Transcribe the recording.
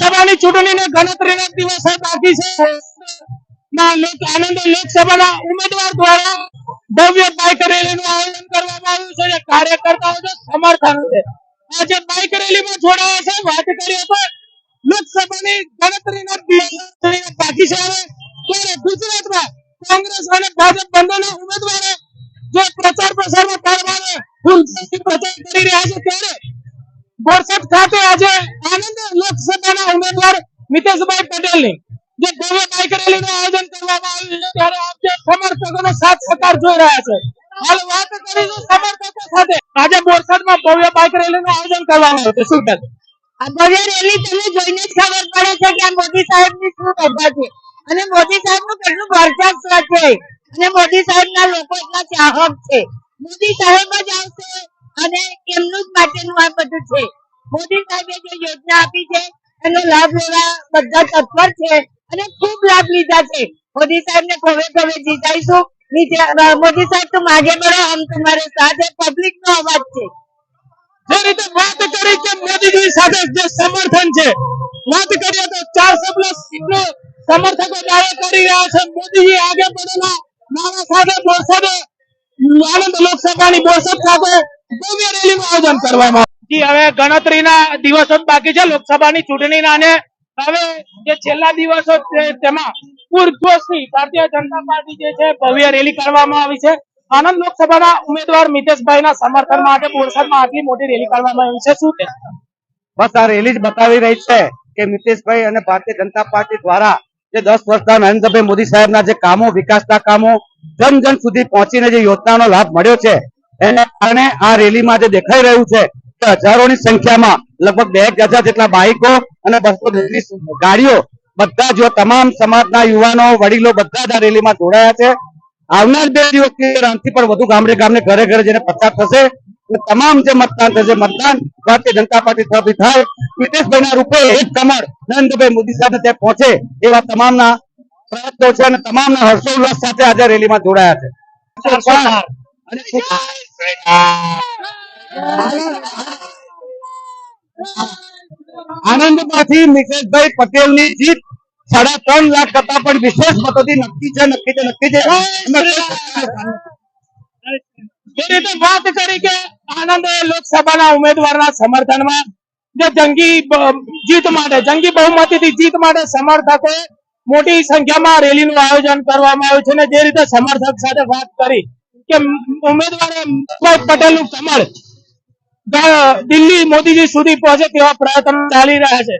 લોકસભાની ચૂંટણીને ગણતરીના દિવસો બાકી છે. લોકસભાના ઉમેદવાર દ્વારા ભવ્ય બાઇક રેલીનું આયોજન કરવામાં આવ્યું છે કાર્યકર્તાઓ સમર્થન છે. આજે બાઇક રેલીમાં જોડાયા છે, વાત કરીએ તો લોકસભાની ગણતરીના દિવસો બાકી છે ત્યારે ગુજરાતમાં કોંગ્રેસ અને ભાજપ બંનેના ઉમેદવારો જે પ્રચાર પ્રસારમાં પાડવાને ફૂલથી પ્રચાર કરી રહ્યા છે, ત્યારે બોરસદ ખાતે આજે આનંદ લોકસભાના ઉમેદવાર મિતેશભાઈ પટેલની જે ભવ્ય રેલીનું આયોજન કરવામાં આવ્યું છે, ત્યારે આપ જે સમર્થકોનો સાથ સહકાર જોઈ રહ્યા છે. હાલ વાત કરીશું સમર્થકો સાથે. આજે બોરસદમાં ભવ્ય બાઇક રેલીનું આયોજન કરવામાં આવ્યું છે. શું કહેશો? આ ભવ્ય રેલી તમને જોઈને જ ખબર પડે છે કે આ મોદી સાહેબની શું મજા છે? અને મોદી સાહેબનું કેટલું ભરચક છે? અને મોદી સાહેબ ના લોકો એટલા ચાહક છે. મોદી સાહેબ જ આવશે. અને એમનું જ માટેનું આ બધું છે. મોદી સાહેબે જે યોજના આપી છે, એનો લાભ લેવા બધા તત્પર છે અને ખૂબ લાભ લીધા છે. મોદી સાહેબ ને ખોવે ખોવે જીતાઈશું મોદી સાહેબ, તું આગે બળો હમ તમારે સાથે પબ્લિક નો અવાજ છે. જે રીતે વાત કરી કે મોદીજી સાથે જે સમર્થન છે, વાત કરીએ તો ચાર સભ્યો સીટનો સમર્થકો દાવો કરી રહ્યા છે. મોદીજી આગે પડેલા મારા સાથે બોરસદ આનંદ લોકસભાની બોરસદ સાથે આયોજન કરવામાં. જી હવે ગણતરીના દિવસો જ બાકી છે લોકસભાની ચૂંટણીના અને હવે જે છેલ્લા દિવસો છે તેમાં પૂરજોશથી ભારતીય જનતા પાર્ટી જે છે ભવ્ય રેલી કરવામાં આવી છે. આનંદ લોકસભાના ઉમેદવાર મિતેશભાઈના સમર્થન માટે બોરસદમાં આટલી મોટી રેલી કરવામાં આવી છે. શું બસ આ રેલી જ બતાવી રહી છે કે મિતેશભાઈ અને ભારતીય જનતા પાર્ટી દ્વારા જે દસ વર્ષના નરેન્દ્રભાઈ મોદી સાહેબના જે કામો વિકાસના કામો જન જન સુધી પહોંચીને જે યોજનાનો લાભ મળ્યો છે એને કારણે આ રેલીમાં જે દેખાઈ રહ્યું છે કે હજારોની સંખ્યામાં લગભગ બે હજાર જેટલા બાઇકો અને બસો ગાડીઓ બધા જો તમામ સમાજના યુવાનો વડીલો બધા જ આ રેલીમાં જોડાયા છે. આવનાર બે દિવસની અંદર આનાથી પણ વધુ ગામડે ગામને ઘરે ઘરે જઈને પ્રચાર થશે. તમામ જે મતદાન થશે મતદાન ભારતીય જનતા પાર્ટી તરફથી થાય. નીતિશભાઈના રૂપે એક કમળ નરેન્દ્રભાઈ મોદી સાથે તે પહોંચે એવા તમામના પ્રયત્નો છે અને તમામના હર્ષોલ્લાસ સાથે આજે રેલીમાં જોડાયા છે. અને આનંદમાંથી મિતેશભાઈ પટેલની જીત સાડા ત્રણ લાખ કરતા પણ વિશેષ મતોથી નક્કી છે નક્કી છે નક્કી છે. વાત કરી કે આનંદ લોકસભાના ઉમેદવારના સમર્થનમાં જે જંગી જીત માટે, જંગી બહુમતીથી જીત માટે સમર્થકો મોટી સંખ્યામાં રેલીનું આયોજન કરવામાં આવ્યું છે અને જે રીતે સમર્થક સાથે વાત કરી કે ઉમેદવારે પટેલ પટેલનું કમળ દિલ્હી મોદીજી સુધી પહોંચે તેવા પ્રયત્નો ચાલી રહ્યા છે.